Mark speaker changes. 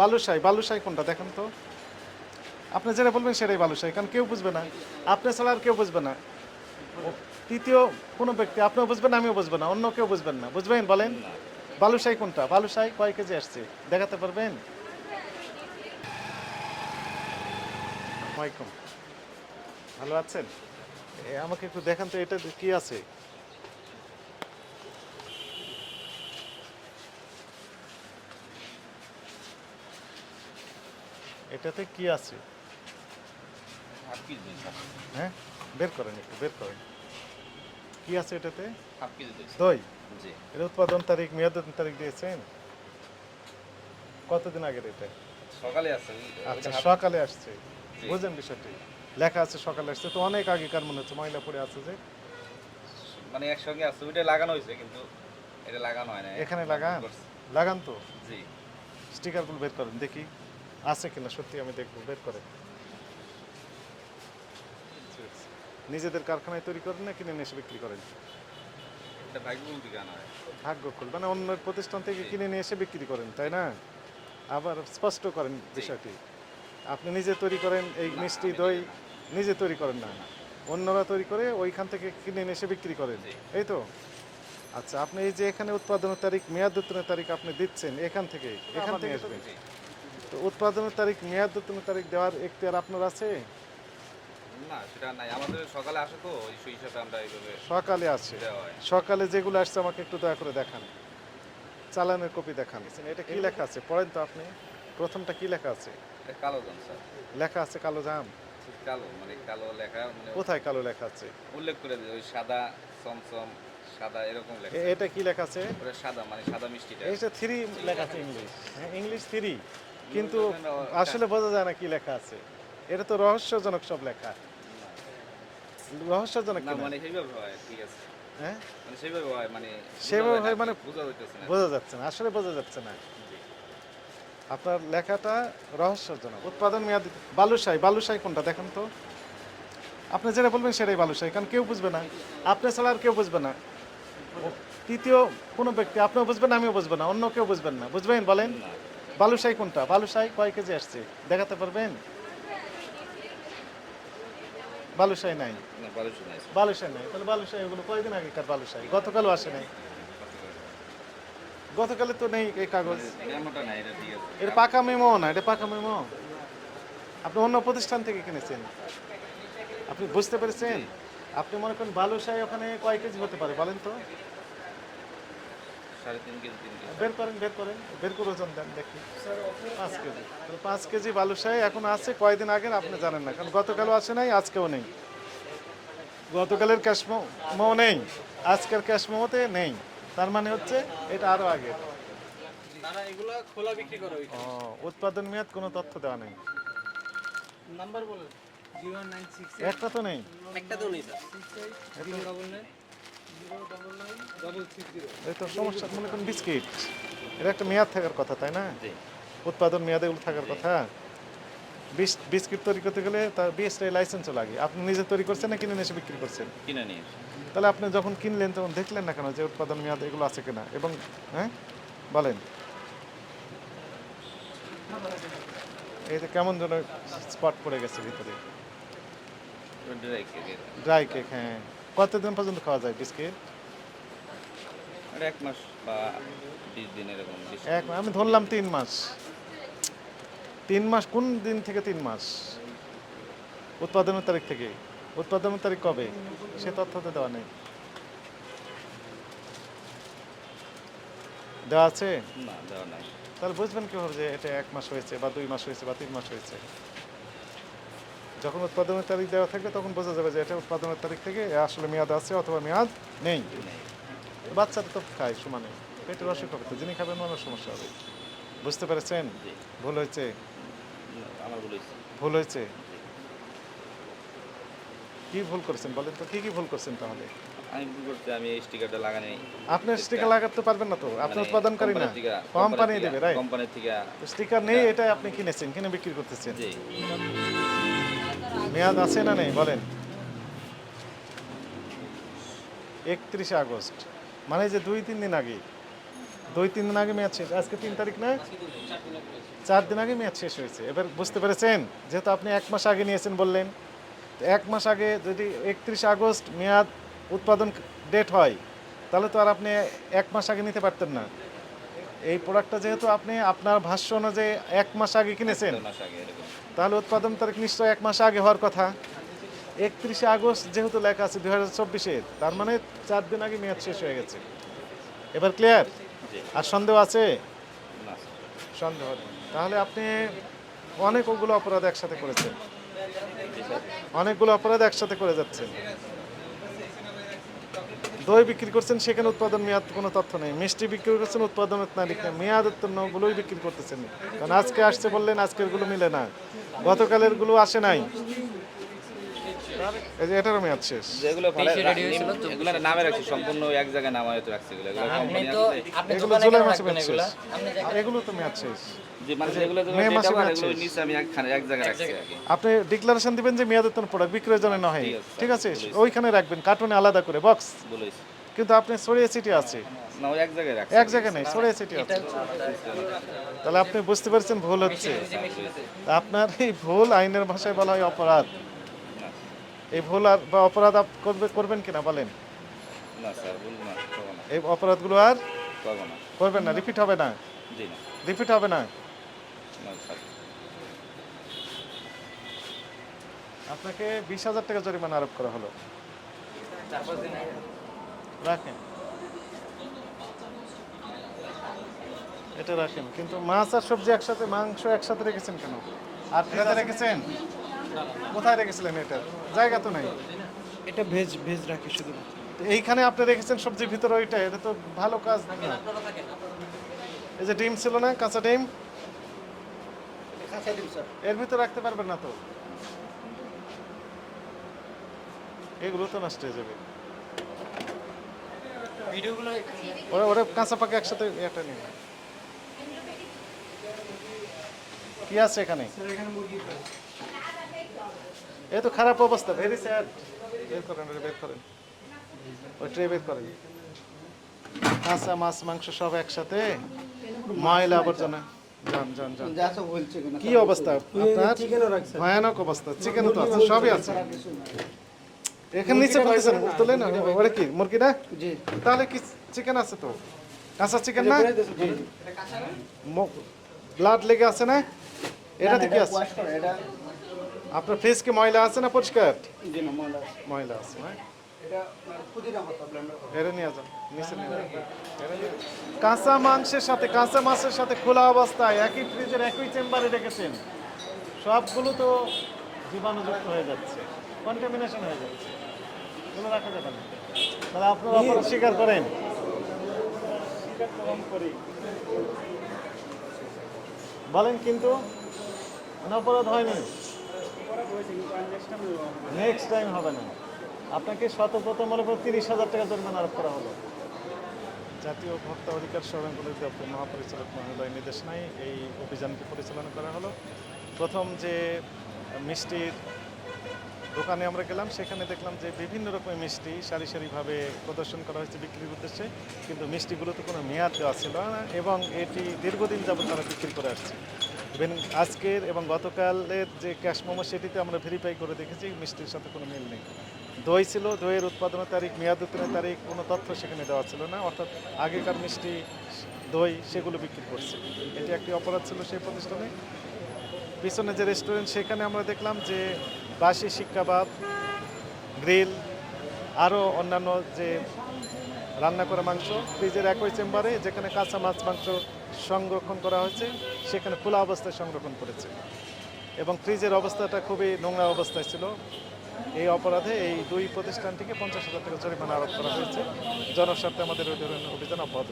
Speaker 1: বালুশাই বালুশাই কোনটা দেখেন তো? আপনি যেটা বলবেন সেটাই বালুশাই, কারণ কেউ বুঝবে না। আপনি ছাড়া আর কেউ বুঝবে না। তৃতীয় কোনো ব্যক্তি, আপনিও বুঝবেন, আমিও বুঝব না, অন্য কেউ বুঝবেন না। বুঝবেন বলেন? বালুশাই কোনটা? বালুশাই কয় কেজি আসছে? দেখাতে পারবেন? ভালো আছেন? আমাকে একটু দেখান তো, এটা কি আছে? এটাতে কি আছে? হ্যাঁ? বের করেন একটু বের করেন। কি আছে এটাতে? দই? এর উৎপাদন তারিখ মেয়াদ তারিখ দিয়েছেন? কতদিন আগের এটা?
Speaker 2: সকালে আসছেন
Speaker 1: আচ্ছা সকালে আসছে। বুঝেন বিষয়টি। লেখা আছে সকালে আসছে। তো অনেক আগেকার মনে হচ্ছে? ময়লা পড়ে আছে যে?
Speaker 2: মানে একসঙ্গে আসছে ওইটা লাগানো হয়েছে কিন্তু এটা লাগানো হয় না
Speaker 1: এখানে লাগান? লাগান তো?
Speaker 2: জি।
Speaker 1: স্টিকারগুলো বের করেন দেখি। আছে কিনা সত্যি আমি দেখব বের করেন নিজেদের কারখানায় তৈরি করেন না কিনে নিয়ে এসে বিক্রি করেন?
Speaker 2: এটা ভাগ্যবুল দিকে আনা
Speaker 1: ভাগ্য খুল মানে অন্য প্রতিষ্ঠান থেকে কিনে নিয়ে এসে বিক্রি করেন তাই না? আবার স্পষ্ট করেন বিষয়টি। আপনি নিজে তৈরি করেন এই মিষ্টি দই নিজে তৈরি করেন না। অন্যরা তৈরি করে ওইখান থেকে কিনে নিয়ে এসে বিক্রি করেন এই তো? আচ্ছা আপনি এই যে এখানে উৎপাদনের তারিখ মেয়াদ উত্তরের তারিখ আপনি দিচ্ছেন এখান থেকে এখান থেকে আসবেন। তো উৎপাদনের তারিখ মেয়াদ উত্তরের তারিখ দেওয়ার এখতিয়ার আপনার আছে?
Speaker 2: না সেটা নাই। আমাদের সকালে আসে তো ওই সেই হিসাবে আমরা এইভাবে
Speaker 1: সকালে আছে।
Speaker 2: দেওয়া হয়।
Speaker 1: সকালে যেগুলো আসছে আমাকে একটু দয়া করে দেখান। চালানের কপি দেখান। এটা কি লেখা আছে? পড়েন তো আপনি। প্রথমটা কি লেখা আছে?
Speaker 2: এটা কালো জাম স্যার।
Speaker 1: লেখা আছে কালো জাম?
Speaker 2: কালো মানে কালো লেখা মানে
Speaker 1: কোথায় কালো লেখা আছে?
Speaker 2: উল্লেখ করে ওই সাদা চমচম সাদা এরকম লেখা
Speaker 1: এ- এটা কি লেখা আছে?
Speaker 2: ওটা সাদা মানে সাদা মিষ্টিটা।
Speaker 1: এটা থ্রি লেখা আছে ইংলিশ। হ্যাঁ ইংলিশ থ্রি কিন্তু আসলে বোঝা যায় না কি লেখা আছে। এটা তো রহস্যজনক সব লেখা। রহস্যজনক
Speaker 2: মানে সেইভাবে হয় ঠিক আছে।
Speaker 1: হ্যাঁ?
Speaker 2: মানে সেইভাবে হয় মানে
Speaker 1: সেভাবে হয় মানে-
Speaker 2: বোঝা যাইতেছে না।
Speaker 1: বোঝা যাচ্ছে না আসলে বোঝা যাচ্ছে না। আপনার লেখাটা রহস্যজনক। উৎপাদন মেয়াদ বালুশাই বালুশাই কোনটা দেখেন তো? আপনি যেটা বলবেন সেটাই বালুশাই কারণ কেউ বুঝবে না। আপনি ছাড়া আর কেউ বুঝবে না। তৃতীয় কোনো ব্যক্তি আপনিও বুঝবেন আমিও বুঝব না অন্য কেউ বুঝবেন না। বুঝবেন বলেন?
Speaker 2: না।
Speaker 1: বালুশাই কোনটা? বালুশাই কয় কেজি আসছে? দেখাতে পারবেন? বালুশাই নাই? বালুশাই নাই তাহলে বালুশাই ওগুলো কয়দিন আগেকার বালুশাই গতকালও আসে নাই। গতকালে তো নেই এই কাগজ।
Speaker 2: এটা
Speaker 1: এটা পাকা মেমো না এটা পাকা মেমো। আপনি অন্য প্রতিষ্ঠান থেকে কিনেছেন। আপনি বুঝতে পেরেছেন? আপনি মনে করেন বালুশাই ওখানে কয় কেজি হতে পারে বলেন তো?
Speaker 2: সাড়ে তিন কেজি তিন কেজি।
Speaker 1: বের করেন বের করেন বের করে ওজন দেন দেখি। পাঁচ কেজি। তাহলে পাঁচ কেজি বালুশাই এখন আছে কয়দিন আগের আপনি জানেন না কারণ গতকালও আসে নাই আজকেও নেই। গতকালের ক্যাশ মো নেই আজকের ক্যাশ মোতে নেই। তার মানে হচ্ছে এটা আরও আগে
Speaker 3: তারা এগুলা খোলা বিক্রি করে ওই
Speaker 1: ও উৎপাদন মেয়াদ কোনো তথ্য দেওয়া নেই।
Speaker 3: নাম্বার বলেন।
Speaker 1: একটা তো নেই।
Speaker 3: একটা তো নেই স্যার।
Speaker 1: এই তো সমস্যা মনে করেন বিস্কিট। এটা একটা মেয়াদ থাকার কথা তাই না? উৎপাদন মেয়াদে এগুলো থাকার কথা। বিস- বিস্কিট তৈরি করতে গেলে তার বিএসটাই লাইসেন্সও লাগে। আপনি নিজে তৈরি করছেন না কিনে এসে বিক্রি করছেন?
Speaker 2: কিনে নিয়ে
Speaker 1: তাহলে আপনি যখন কিনলেন তখন দেখলেন না কেন যে উৎপাদন মেয়াদ এগুলো আছে কিনা? এবং হ্যাঁ? বলেন। এই যে কেমন যেন স্পট পড়ে গেছে ভিতরে। ড্রাই কেক হ্যাঁ। কতদিন পর্যন্ত খাওয়া যায় বিস্কিট?
Speaker 2: এক মাস বা বিশ দিন এরকম
Speaker 1: এক আমি ধরলাম তিন মাস। তিন মাস কোন দিন থেকে তিন মাস? উৎপাদনের তারিখ থেকে। উৎপাদনের তারিখ কবে? সে তথ্য তো দেওয়া নেই। দেওয়া আছে?
Speaker 2: না দেওয়া নাই।
Speaker 1: তাহলে বুঝবেন কীভাবে যে এটা এক মাস হয়েছে বা দুই মাস হয়েছে বা তিন মাস হয়েছে। যখন উৎপাদনের তারিখ দেওয়া থাকবে তখন বোঝা যাবে যে এটা উৎপাদনের তারিখ থেকে আসলে মেয়াদ আছে অথবা মেয়াদ নেই। বাচ্চারা তো খায় সমানে পেটের অসুখ হবে তো যিনি খাবেন ওনার সমস্যা হবে। বুঝতে পেরেছেন? ভুল হয়েছে? ভুল হয়েছে। কি ভুল করেছেন বলেন তো কি কি ভুল করছেন তাহলে?
Speaker 2: আমি ভুল করছি আমি এই স্টিকারটা লাগানি
Speaker 1: আপনি স্টিকার লাগাতে পারবেন না তো আপনি
Speaker 2: মানে
Speaker 1: না। কোম্পানি দেবে রাইট
Speaker 2: থেকে
Speaker 1: স্টিকার নেই এটা আপনি কিনেছেন কিনে বিক্রি করতেছেন।
Speaker 2: জি।
Speaker 1: মেয়াদ আছে না নেই? বলেন। একত্রিশে আগস্ট। মানে যে দুই, তিন দিন আগে। দুই, তিন দিন আগে মেয়াদ শেষ। আজকে তিন তারিখ না? চার দিন আগে মেয়াদ শেষ হয়েছে। এবার বুঝতে পেরেছেন? যেহেতু আপনি এক মাস আগে নিয়েছেন বললেন। এক মাস আগে যদি একত্রিশ আগস্ট মেয়াদ উৎপাদন ডেট হয়, তাহলে তো আর আপনি এক মাস আগে নিতে পারতেন না। এই প্রোডাক্টটা যেহেতু আপনি আপনার ভাষ্য অনুযায়ী এক মাস আগে কিনেছেন। তাহলে উৎপাদন তারিখ নিশ্চয় এক মাস আগে হওয়ার কথা। একত্রিশে আগস্ট যেহেতু লেখা আছে দুই হাজার চব্বিশের তার মানে চার দিন আগে মেয়াদ শেষ হয়ে গেছে। এবার ক্লিয়ার আর সন্দেহ আছে? সন্দেহ। তাহলে আপনি অনেক ওগুলো অপরাধ একসাথে করেছেন। অনেকগুলো অপরাধ একসাথে করে যাচ্ছেন। দই বিক্রি করছেন, সেখানে উৎপাদন মেয়াদ কোনো তথ্য নেই। মিষ্টি বিক্রি করছেন, উৎপাদনের তারিখ নেই। মেয়াদ উত্তীর্ণগুলোই বিক্রি করতেছেন। কারণ আজকে আসছে বললেন, আজকেরগুলো মিলে না। গতকালেরগুলো আসে নাই। এই যে এটারও মেয়াদ শেষ।
Speaker 2: যেগুলো এগুলো নামে রাখছি সম্পূর্ণ এক জায়গায় নামায় তো রাখছি এগুলো। এগুলো
Speaker 4: আপনি তো আপনি
Speaker 1: এগুলো জুলাই মাসে মেয়াদ শেষ।
Speaker 4: আপনি
Speaker 1: এগুলো তো মেয়াদ শেষ।
Speaker 2: যে মানে
Speaker 1: আপনি ডিক্লারেশন দিবেন যে মেয়াদ উত্তীর্ণ প্রোডাক্ট বিক্রয়ের জন্য নয়।
Speaker 2: ঠিক আছে।
Speaker 1: ওইখানে রাখবেন কার্টুনে আলাদা করে বক্স কিন্তু আপনি ছড়িয়ে ছিটিয়ে আছে।
Speaker 2: এক জায়গায় রাখছি।
Speaker 1: এক জায়গায় নেই ছড়িয়ে ছিটিয়ে আছে। তাহলে আপনি বুঝতে পারছেন ভুল হচ্ছে। আপনার এই ভুল আইনের ভাষায় বলা হয় অপরাধ। এই ভুল আর বা অপরাধ আপ করবে করবেন কিনা বলেন?
Speaker 2: না স্যার বলব না
Speaker 1: এই অপরাধগুলো আর
Speaker 2: করব না।
Speaker 1: করবেন না রিপিট হবে না?
Speaker 2: জি
Speaker 1: রিপিট হবে না?
Speaker 2: না স্যার।
Speaker 1: আপনাকে বিশ হাজার টাকা জরিমানা আরোপ করা হলো। রাখেন। এটা রাখেন। কিন্তু মাছ আর সবজি একসাথে মাংস একসাথে রেখেছেন কেন? আর ফ্রিজে রেখেছেন? কোথায় রেখেছিলেন এটা? জায়গা তো নাই।
Speaker 3: এটা ভেজ ভেজ রাখি শুধু।
Speaker 1: এইখানে আপনি রেখেছেন সবজির ভিতরে ওইটা এটা তো ভালো কাজ। না এই যে ডিম ছিল না কাঁচা ডিম?
Speaker 3: কাঁচা ডিম স্যার।
Speaker 1: এর ভিতরে রাখতে পারবেন না তো? এগুলো তো নষ্ট হয়ে যাবে।
Speaker 4: ভিডিওগুলো
Speaker 1: ওরা ওরা কাঁচা পাকা একসাথে এটা নিন কি আছে এখানে?
Speaker 3: এখানে মুরগি ফ্রাই
Speaker 1: এ তো খারাপ অবস্থা ভেরি স্যাড বের করেন বের করেন। ওই ট্রে বের করেন। কাঁচা মাছ মাংস সব একসাথে ময়লা আবর্জনা। কি অবস্থা আপনার? ভয়ানক অবস্থা চিকেন তো আছে সবই আছে। এখানে নিচে ফেলতেছেন তুলে না ওটা কি মুরগি না? তাহলে কি চিকেন আছে তো? কাঁচা চিকেন না?
Speaker 3: জি।
Speaker 1: ব্লাড লেগে আছে না? এটাতে কি আছে।
Speaker 3: এটা
Speaker 1: আপনার ফেস কি ময়লা আছে না পরিষ্কার?
Speaker 3: ময়লা
Speaker 1: আছে। হ্যাঁ। কাঁচা মাংসের সাথে কাঁচা মাছের সাথে খোলা অবস্থায় একই ফ্রিজের একই চেম্বারে রেখেছেন। সবগুলো তো জীবাণুযুক্ত হয়ে যাচ্ছে কন্টামিনেশন হয়ে যাচ্ছে। এগুলো রাখা যাবে না। তাহলে আপনারা অপরাধ স্বীকার করেন? বলেন কিন্তু কোনো অপরাধ হয়নি? নেক্সট টাইম হবে না। আপনাকে শতপ্রথমূলক তিরিশ হাজার টাকা জরিমানা আরোপ করা হলো জাতীয় ভোক্তা অধিকার সংরক্ষণ অধিদপ্তর মহাপরিচালক মহোদয় নির্দেশনায় এই অভিযানকে পরিচালনা করা হলো। প্রথম যে মিষ্টির দোকানে আমরা গেলাম সেখানে দেখলাম যে বিভিন্ন রকমের মিষ্টি সারি সারিভাবে প্রদর্শন করা হয়েছে বিক্রির উদ্দেশ্যে কিন্তু মিষ্টিগুলোতে কোনো মেয়াদ দেওয়া ছিল না এবং এটি দীর্ঘদিন যাবত তারা বিক্রি করে আসছে। ইভেন আজকের এবং গতকালের যে ক্যাশ মোমো সেটিতে আমরা ভেরিফাই করে দেখেছি মিষ্টির সাথে কোনো মিল নেই। দই ছিল, দইয়ের উৎপাদনের তারিখ, মেয়াদ উত্তীর্ণের তারিখ, কোনো তথ্য সেখানে দেওয়া ছিল না। অর্থাৎ আগেকার মিষ্টি, দই সেগুলো বিক্রি করছে। এটি একটি অপরাধ ছিল সেই প্রতিষ্ঠানে। পিছনে যে রেস্টুরেন্ট সেখানে আমরা দেখলাম যে বাসি শিক কাবাব গ্রিল আরও অন্যান্য যে রান্না করা মাংস ফ্রিজের একই চেম্বারে যেখানে কাঁচা মাছ, মাংস সংরক্ষণ করা হয়েছে, সেখানে খোলা অবস্থায় সংরক্ষণ করেছে। এবং ফ্রিজের অবস্থাটা খুবই নোংরা অবস্থায় ছিল। এই অপরাধে এই দুই প্রতিষ্ঠানটিকে পঞ্চাশ হাজার টাকা জরিমানা আরোপ করা হয়েছে। জনস্বার্থে আমাদের ওই ধরনের অভিযান অব্যাহত।